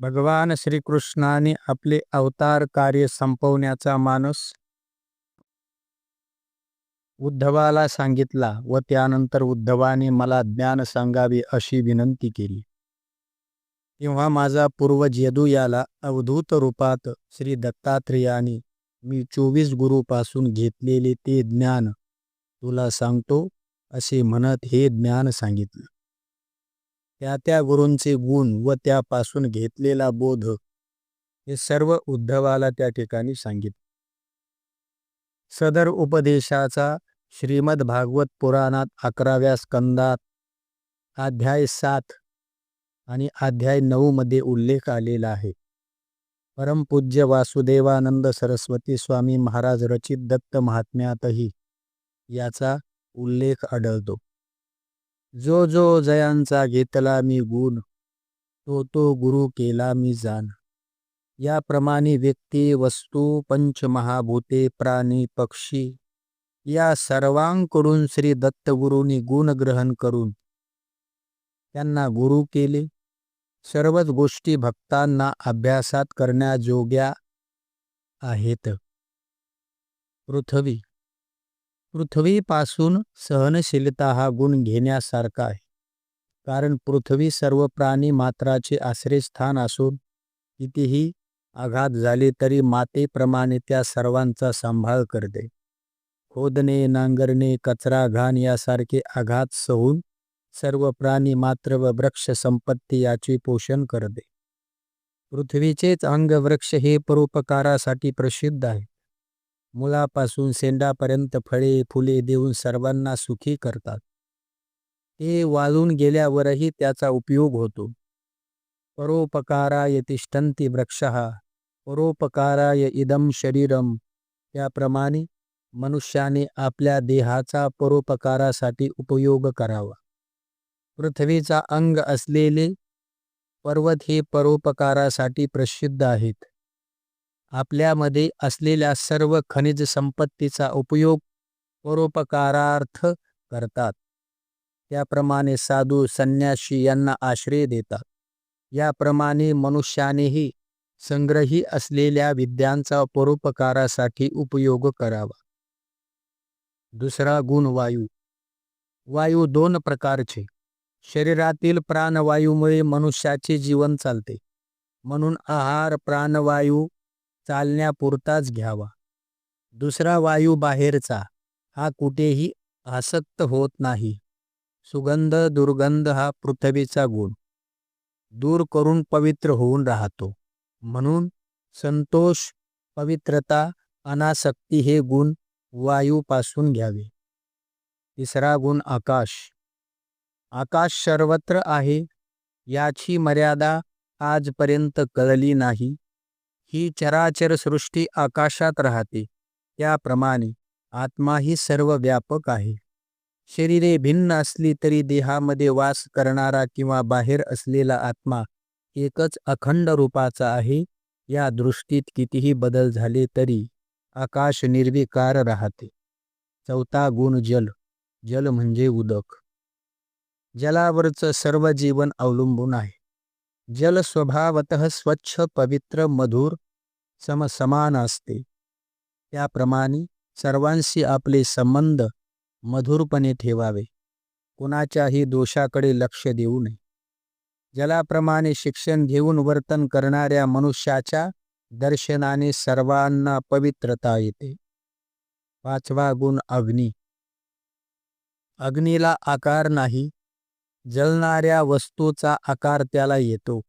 भगवान श्रीकृष्णाने आपले अवतार कार्य संपवण्याचा मानस उद्धवाला सांगितला व त्यानंतर उद्धवाने मला ज्ञान सांगावे अशी विनंती केली. तेव्हा माझा पूर्वज यदू याला अवधूत रूपात श्री दत्तात्रेयाने मी चोवीस गुरुपासून घेतलेले ते ज्ञान तुला सांगतो असे म्हणत हे ज्ञान सांगितलं. त्या त्या गुरूंचे गुण व त्यापासून घेतलेला बोध हे सर्व उद्धवाला त्या ठिकाणी सांगितले. सदर उपदेशाचा श्रीमद भागवत पुराणात अकराव्या स्कंदात अध्याय सात आणि अध्याय नऊ मध्ये उल्लेख आलेला आहे. परमपूज्य वासुदेवानंद सरस्वती स्वामी महाराज रचित दत्त महात्म्यातही याचा उल्लेख आढळतो. जो जो जयांचा घेतला मी गुण तो तो गुरु केला मी जाण. याप्रमाणे व्यक्ती वस्तू पंचमहाभूते प्राणी पक्षी या सर्वांकडून श्री दत्तगुरूंनी गुण ग्रहण करून त्यांना गुरु केले. सर्वच गोष्टी भक्तांना अभ्यासात करण्याजोग्या आहेत. पृथ्वी पृथ्वीपासून सहनशीलता हा गुण घेण्यासारखा आहे. कारण पृथ्वी सर्व प्राणी मात्राचे आश्रयस्थान असून कितीही आघात झाले तरी मातेप्रमाणे त्या सर्वांचा सांभाळ करते. खोदणे नांगरणे कचरा घाण यासारखे आघात सहून सर्व प्राणी मात्र व वृक्ष संपत्ती याचे पोषण करते. पृथ्वीचेच अंगवृक्ष हे परोपकारासाठी प्रसिद्ध आहे. मुलापासून शेंडापर्यंत फळे फुले देऊन सर्वांना सुखी करतात. ते वाळून गेल्यावरही त्याचा उपयोग होतो. परोपकाराय तिष्ठंती वृक्ष परोपकाराय इदम शरीरम त्याप्रमाणे मनुष्याने आपल्या देहाचा परोपकारासाठी उपयोग करावा. पृथ्वीचा अंग असलेले पर्वत हे परोपकारासाठी प्रसिद्ध आहेत. आपल्यामध्ये असलेल्या सर्व खनिज संपत्तीचा उपयोग परोपकारार्थ करतात. त्याप्रमाणे साधू संन्याशी यांना आश्रय देतात. याप्रमाणे मनुष्यानेही संग्रही असलेल्या विद्यांचा परोपकारासाठी उपयोग करावा. दुसरा गुण वायू. वायू दोन प्रकारचे. शरीरातील प्राणवायूमुळे मनुष्याचे जीवन चालते. म्हणून आहार प्राणवायू चालण्यापुरताच घ्यावा. दुसरा वायू बाहेरचा हा कुठेही आसक्त होत नाही. सुगंध दुर्गंध हा पृथ्वीचा गुण. दूर करून पवित्र होऊन राहतो. म्हणून संतोष पवित्रता अनासक्ती हे गुण वायूपासून घ्यावे. तिसरा गुण आकाश. आकाश सर्वत्र आहे याची मर्यादा आजपर्यंत कळली नाही. ही चराचर सृष्टी आकाशात राहते. त्याप्रमाणे आत्मा ही सर्व व्यापक आहे. शरीरे भिन्न असली तरी देहामध्ये वास करणारा किंवा बाहेर असलेला आत्मा एकच अखंड रूपाचा आहे. या दृष्टीत कितीही बदल झाले तरी आकाश निर्विकार राहते. चौथा गुण जल. जल म्हणजे उदक. जलावरचं सर्व जीवन अवलंबून आहे. जल स्वभावत स्वच्छ पवित्र मधुर समसमान असते. त्याप्रमाणे सर्वांशी आपले संबंध मधुरपणे ठेवावे. कुणाच्याही दोषाकडे लक्ष देऊ नये. जलाप्रमाणे शिक्षण घेऊन वर्तन करणाऱ्या मनुष्याच्या दर्शनाने सर्वांना पवित्रता येते. पाचवा गुण अग्नी. अग्नीला आकार नाही जळणाऱ्या वस्तूचा आकार त्याला येतो.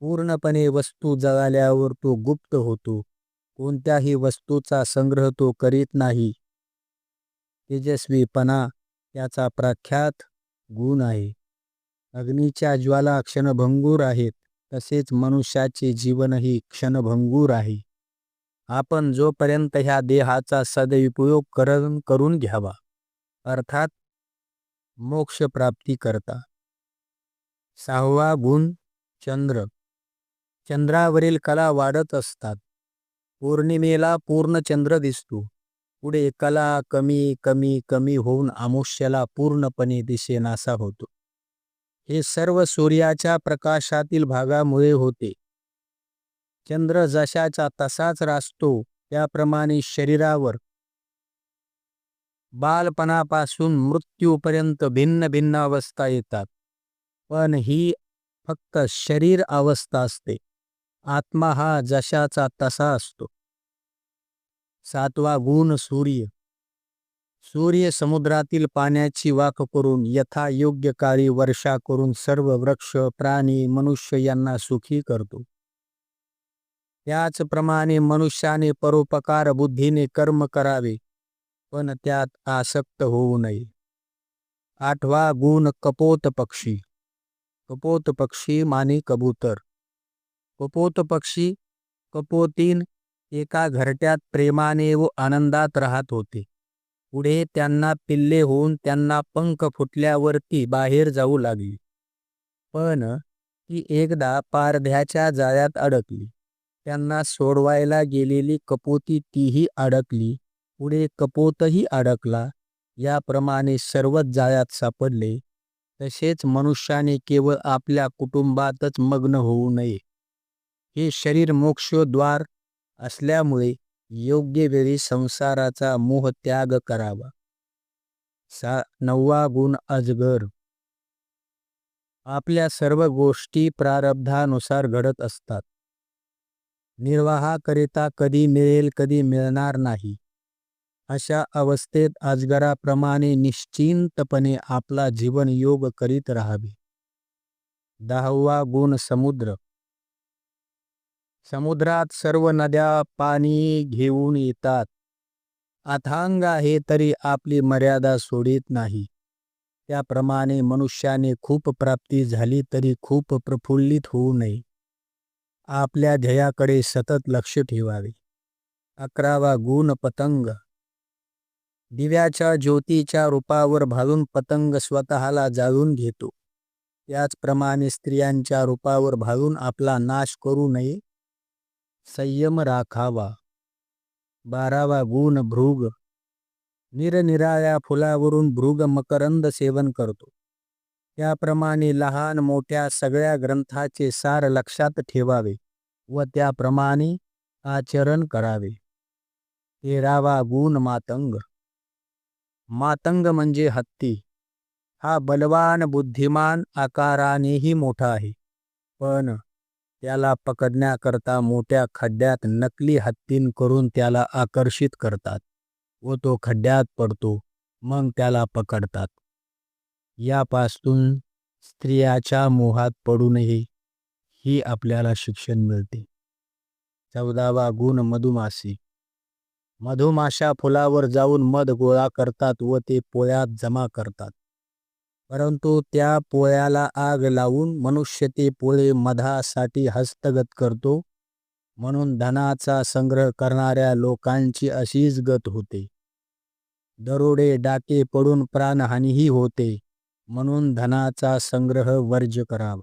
पूर्णपणे वस्तू जळाल्यावर तो गुप्त होतो. कोणत्याही वस्तूचा संग्रह तो करीत नाही. तेजस्वीपणा त्याचा प्रख्यात गुण आहे. अग्नीच्या ज्वाला क्षणभंगूर आहेत तसेच मनुष्याचे जीवनही क्षणभंगूर आहे. आपण जोपर्यंत ह्या देहाचा सदुपयोग करून घ्यावा अर्थात मोक्षप्राप्ती करता. सहावा गुण चंद्र. चंद्रावरील कला वाढत असतात. पौर्णिमेला पूर्ण चंद्र दिसतो. पुढे कला कमी कमी कमी होऊन आमुष्याला पूर्णपणे दिसेनासा होतो. हे सर्व सूर्याच्या प्रकाशातील भागामुळे होते. चंद्र जशाचा तसाच रासतो त्याप्रमाणे शरीरावर. बालपणापासून मृत्यूपर्यंत भिन्न भिन्न अवस्था येतात. पण ही फक्त शरीर अवस्था असते. आत्मा हा जशाचा तसा असतो. सातवा गुण सूर्य. सूर्य समुद्रातील पाण्याची वाक करून यथा योग्य काळी वर्षा करून सर्व वृक्ष प्राणी मनुष्य यांना सुखी करतो. त्याचप्रमाणे मनुष्याने परोपकार बुद्धीने कर्म करावे पण त्यात आसक्त होऊ नये. आठवा गुण कपोत पक्षी कपोत पक्षी माने कबूतर. कपोत पक्षी कपोतीन एका घरट्यात प्रेमाने व आनंदात राहत होते. पुढे त्यांना पिल्ले होऊन त्यांना पंख फुटल्यावरती बाहेर जाऊ लागली. पण ती एकदा पारध्याच्या जाळ्यात अडकली. त्यांना सोडवायला गेलेली कपोती तीही अडकली. पुढे कपोतही अडकला. याप्रमाणे सर्वच जाळ्यात सापडले. तसेच मनुष्याने केवळ आपल्या कुटुंबातच मग्न होऊ नये. हे शरीर मोक्षद्वार असल्यामुळे योग्य वेळी संसाराचा मोह त्याग करावा. सा नववा गुण अजगर. आपल्या सर्व गोष्टी प्रारब्धानुसार घडत असतात. निर्वाहाकरिता कधी मिळेल कधी मिळणार नाही. अशा अवस्थेत अजगराप्रमाणे निश्चिंतपणे आपला जीवन योग करीत राहावे. दहावा गुण समुद्र. समुद्रात सर्व नद्या पाणी घेऊन येतात. अथांग आहे तरी आपली मर्यादा सोडित नाही. त्याप्रमाणे मनुष्याने खूप प्राप्ती झाली तरी खूप प्रफुल्लित होऊ नये. आपल्या ध्येयाकडे सतत लक्ष ठेवावे. अकरावा गुण पतंग. दिव्याच्या ज्योतीच्या रूपावर भालून पतंग स्वतःला जाळून घेतो. त्याचप्रमाणे स्त्रियांच्या रूपावर भालून आपला नाश करू नये. संयम राखावा. बारावा गुण भृग. निरनिराळ्या फुलावरून भृग मकरंद सेवन करतो. त्याप्रमाणे लहान मोठ्या सगळ्या ग्रंथाचे सार लक्षात ठेवावे व त्याप्रमाणे आचरण करावे. तेरावा गुण मातंग. मातंग म्हणजे हत्ती. हा बलवान बुद्धिमान आकारानेही मोठा आहे. पण त्याला पकडण्याकरता मोठ्या खड्ड्यात नकली हत्तीन करून त्याला आकर्षित करतात व तो खड्ड्यात पडतो मग त्याला पकडतात. यापासून स्त्रियाच्या मोहात पडू नये ही आपल्याला शिक्षण मिळते. चौदावा गुण मधुमासी. मधुमाशा फुलावर जाऊन मध गोळा करतात व ते पोळ्यात जमा करतात. परंतु त्या पोळ्याला आग लावून मनुष्य ते पोळे मधासाठी हस्तगत करतो म्हणून धनाचा संग्रह करणाऱ्या लोकांची अशीच गत होते. दरोडे डाके पडून प्राणहानीही होते म्हणून धनाचा संग्रह वर्ज करावा.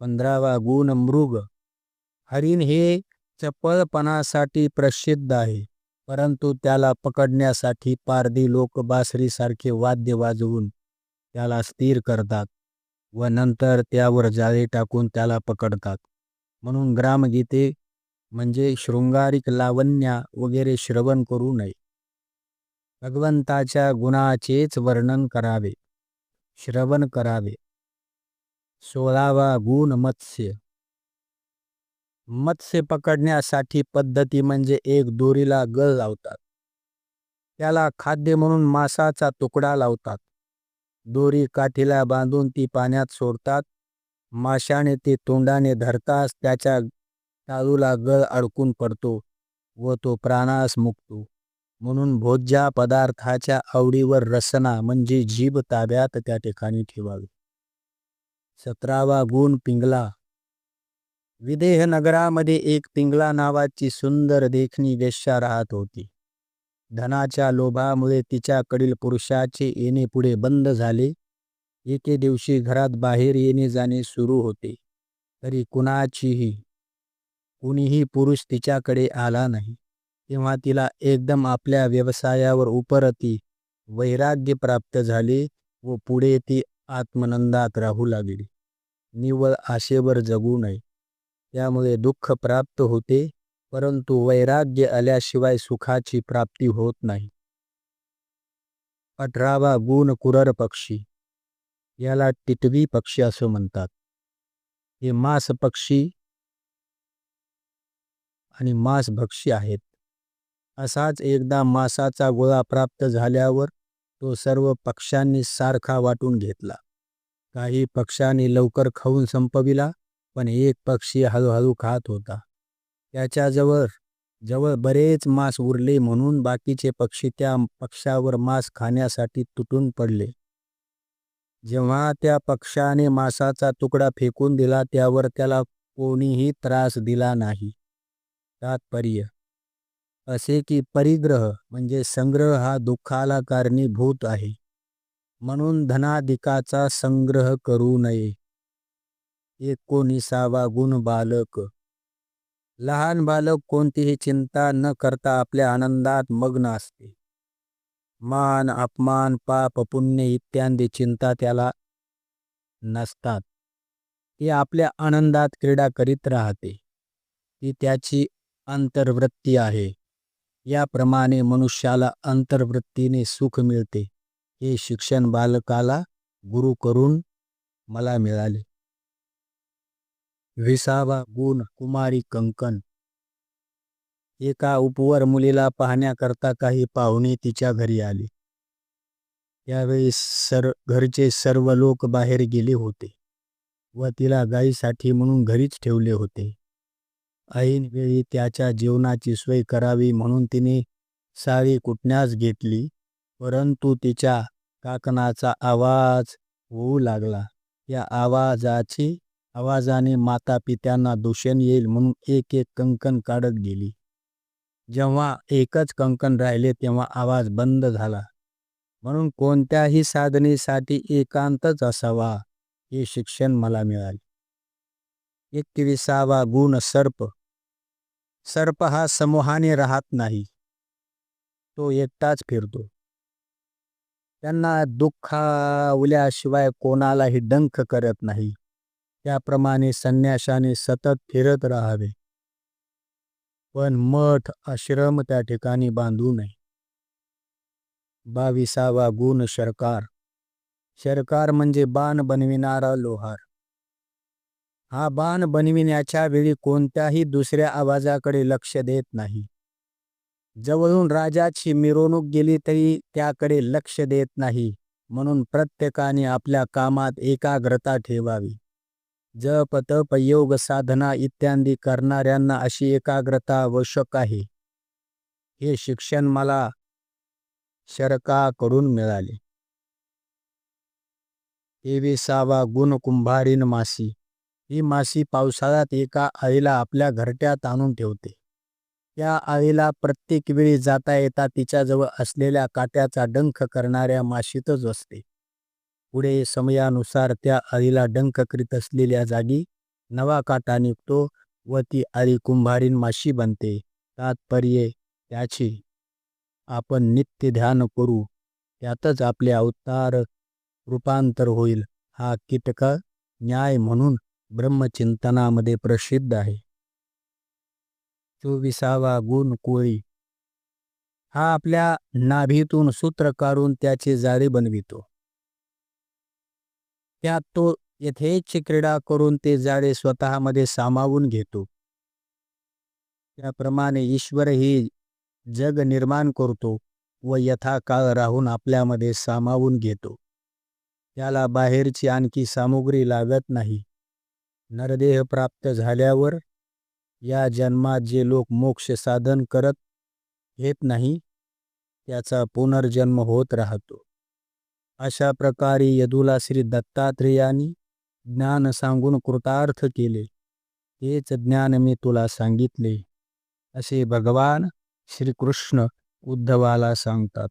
पंधरावा गुण मृग. हरिण हे चपळपणासाठी प्रसिद्ध आहे. परंतु त्याला पकडण्यासाठी पारधी लोक बासरीसारखे वाद्य वाजवून त्याला स्थिर करतात व नंतर त्यावर जाळे टाकून त्याला पकडतात. म्हणून ग्रामगीते म्हणजे शृंगारिक लावण्या वगैरे श्रवण करू नये. भगवंताच्या गुणाचेच वर्णन करावे. श्रवण करावे. सोळावा गुण मत्स्य. मत्स्य पकडण्यासाठी पद्धती म्हणजे एक दोरीला गळ लावतात. त्याला खाद्य म्हणून मासाचा तुकडा लावतात. दोरी काठीला बांधून ती पाण्यात सोडतात. माशाने ते तोंडाने धरताच त्याच्या टाळूला गळ अडकून पडतो व तो प्राणास मुक्तो. म्हणून भोज्या पदार्थाच्या आवडीवर रसना म्हणजे जीभ ताब्यात त्या ठिकाणी ठेवावी. सतरावा गुण पिंगला. विदेह नगरामध्ये एक पिंगला नावाची सुंदर देखणी वेश्या राहत होती. धनाच्या लोभामुळे तिच्याकडील पुरुषाचे येणे पुढे बंद झाले. एके दिवशी घरात बाहेर येणे जाणे सुरू होते. तरी कुणाचीही कुणीही पुरुष तिच्याकडे आला नाही. तेव्हा तिला एकदम आपल्या व्यवसायावर उपरती वैराग्य प्राप्त झाले व पुढे ती आत्मनंदात राहू लागली. निव्वळ आशेवर जगू नये. त्यामुळे दुःख प्राप्त होते परंतु वैराग्य आल्याशिवाय सुखाची प्राप्ती होत नाही. अठरावा गुण कुरर पक्षी. याला टिटवी पक्षी असं म्हणतात. हे मांस पक्षी आणि मांसभक्षी आहेत. असाच एकदा मांसाचा गोळा प्राप्त झाल्यावर तो सर्व पक्ष्यांनी सारखा वाटून घेतला. काही पक्ष्यांनी लवकर खाऊन संपविला पण एक पक्षी हळूहळू खात होता. त्याच्याजवळ जवळ बरेच मांस उरले म्हणून बाकीचे पक्षी त्या पक्ष्यावर मांस खाण्यासाठी तुटून पडले. जेव्हा त्या पक्षाने मांसाचा तुकडा फेकून दिला त्यावर त्याला कोणीही त्रास दिला नाही. तात्पर्य असे की परिग्रह म्हणजे संग्रह हा दुःखाला कारणीभूत आहे. म्हणून धनाधिकाचा संग्रह करू नये. एकोणीसावा गुण बालक. लहान बालक कोणतीही चिंता न करता आपल्या आनंदात मग्न असते. मान अपमान पाप पुण्य इत्यादी चिंता त्याला नसतात. ती आपल्या आनंदात क्रीडा करीत राहते. ती त्याची अंतर्वृत्ती आहे. याप्रमाणे मनुष्याला अंतर्वृत्तीने सुख मिळते. हे शिक्षण बालकाला गुरु करून मला मिळाले. विसावा गुण कुमारी कंकण. एका उपवर मुलीला पाहण्याकरता काही पाहुणे तिच्या घरी आले. त्यावेळी सर घरचे सर्व लोक बाहेर गेले होते व तिला गाईसाठी म्हणून घरीच ठेवले होते. ऐन वेळी त्याच्या जेवणाची सोय करावी म्हणून तिने सारी कुटण्यास घेतली परंतु तिच्या काकणाचा आवाज होऊ लागला. या आवाजाची आवाजाने माता पित्यांना दूषण येईल म्हणून एक एक कंकण काढत गेली. जेव्हा एकच कंकण राहिले तेव्हा आवाज बंद झाला. म्हणून कोणत्याही साधनेसाठी एकांतच असावा हे शिक्षण मला मिळाले. एकविसावा गुण सर्प. सर्प हा समूहाने राहत नाही. तो एकटाच फिरतो. त्यांना दुःखावल्याशिवाय कोणालाही डंख करत नाही. त्याप्रमाणे संन्याशाने सतत फिरत राहावे. पण मठ आश्रम त्या ठिकाणी बांधू नये. बाविसावा गुण शरकार. शरकार म्हणजे बाण बनविणारा लोहार. हा बाण बनविण्याच्या वेळी कोणत्याही दुसऱ्या आवाजाकडे लक्ष देत नाही. जवळून राजाची मिरवणूक गेली तरी त्याकडे लक्ष देत नाही म्हणून प्रत्येकाने आपल्या कामात एकाग्रता ठेवावी. जप तप योग साधना इत्यादी करणाऱ्यांना अशी एकाग्रता आवश्यक आहे. हे शिक्षण मला शरकाकडून मिळाले. तेविसावा गुण कुंभारीन मासी. ही मासी पावसाळ्यात एका आईला आपल्या घरट्यात आणून ठेवते. त्या आईला प्रत्येक वेळी जाता येता तिच्याजवळ असलेल्या काट्याचा डंख करणाऱ्या माशीतच असते. पुढे समयानुसार त्या अळीला डंख करीत असलेल्या जागी नवा काटा निघतो व ती अळी कुंभारीन माशी बनते. तात्पर्य त्याची. आपण नित्य ध्यान करू. त्यातच आपले अवतार रूपांतर होईल. हा कीटक न्याय म्हणून ब्रह्मचिंतनामध्ये प्रसिद्ध आहे. चोविसावा गुण कोळी. हा आपल्या नाभीतून सूत्र काढून त्याचे जाळे बनवितो. त्यात तो यथेच्छ क्रीडा करून ते जाळे स्वतःमध्ये सामावून घेतो. त्याप्रमाणे ईश्वर ही जग निर्माण करतो व यथाकाळ राहून आपल्यामध्ये सामावून घेतो. त्याला बाहेरची आणखी सामुग्री लागत नाही. नरदेह प्राप्त झाल्यावर या जन्मात जे लोक मोक्ष साधन करत घेत नाही त्याचा पुनर्जन्म होत राहतो. अशा प्रकारे यदुला श्री दत्तात्रेयांनी ज्ञान सांगून कृतार्थ केले. तेच ज्ञान मी तुला सांगितले. असे भगवान श्रीकृष्ण उद्धवाला सांगतात.